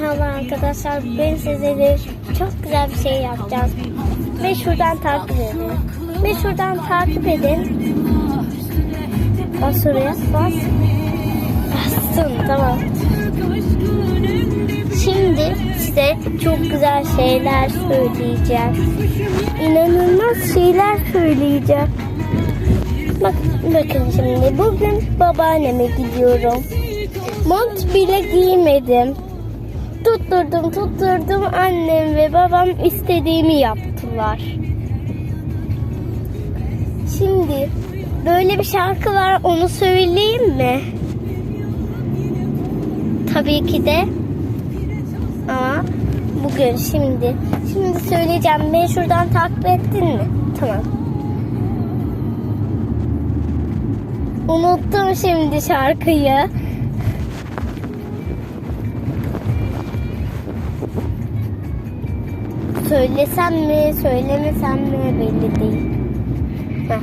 Merhaba arkadaşlar. Bugün sizlere çok güzel bir şey yapacağız. Ve şuradan takip edin. Ve şuradan takip edin. Bas oraya bas. Bastım tamam. Şimdi size çok güzel şeyler söyleyeceğim. İnanılmaz şeyler söyleyeceğim. Bak, bakın şimdi bugün babaanneme gidiyorum. Mont bile giymedim. Tutturdum tutturdum annem ve babam istediğimi yaptılar. Şimdi böyle bir şarkı var onu söyleyeyim mi? Tabii ki de. Ama bugün şimdi. Şimdi söyleyeceğim. Beni şuradan takip ettin mi? Tamam. Unuttum şimdi şarkıyı. Söylesem mi, söylemesem mi belli değil. Heh.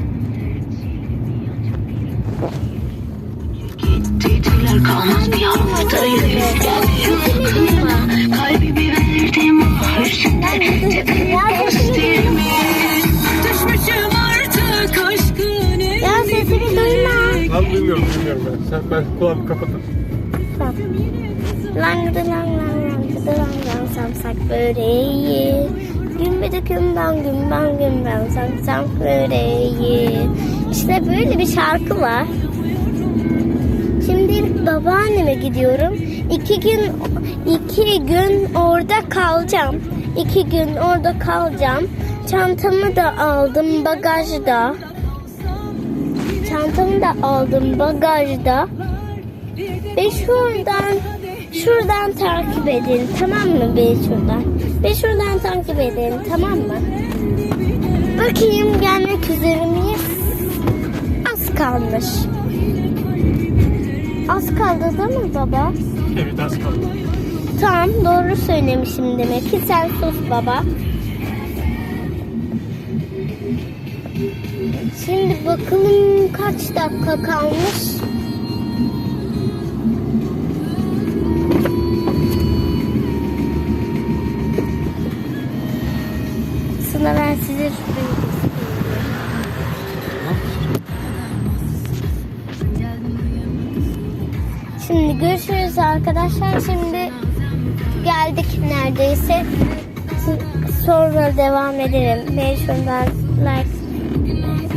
Teyzeler kalmaz bir haftayı Kalbimi verdim hırçından Tepeme bastırma Düşmüşüm artık aşkın Ya sesimi duyma. Lan duymuyorum duymuyorum ben. Sen ben kulağımı kapatırım. Tamam. Langıdı lang lang langıdı lang samsak böreği. Gümbüdü gümbam gümbam gümbam samsak böreği. İşte böyle bir şarkı var. Şimdi babaanneme gidiyorum. İki gün iki gün orada kalacağım. İki gün orada kalacağım. Çantamı da aldım bagajda. Çantamı da aldım bagajda. Ve şuradan şuradan takip edin tamam mı beni şuradan? Ve şuradan takip edin tamam mı? Bakayım gelmek üzere miyiz? Az kalmış. Az kaldı değil mi baba? Evet az kaldı. Tamam doğru söylemişim demek ki sen sus baba. Şimdi bakalım kaç dakika kalmış. Aslında ben size Şimdi görüşürüz arkadaşlar. Şimdi geldik neredeyse. Sonra devam edelim. Beni şuradan like,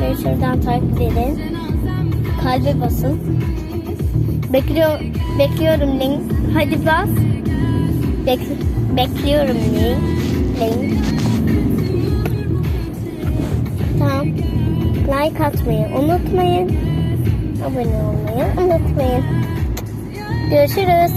beni şuradan takip edin. Kalbe basın. Bekliyor, bekliyorum link. Hadi bas. Bek, bekliyorum link. link. Like atmayı unutmayın. Abone olmayı unutmayın. Görüşürüz.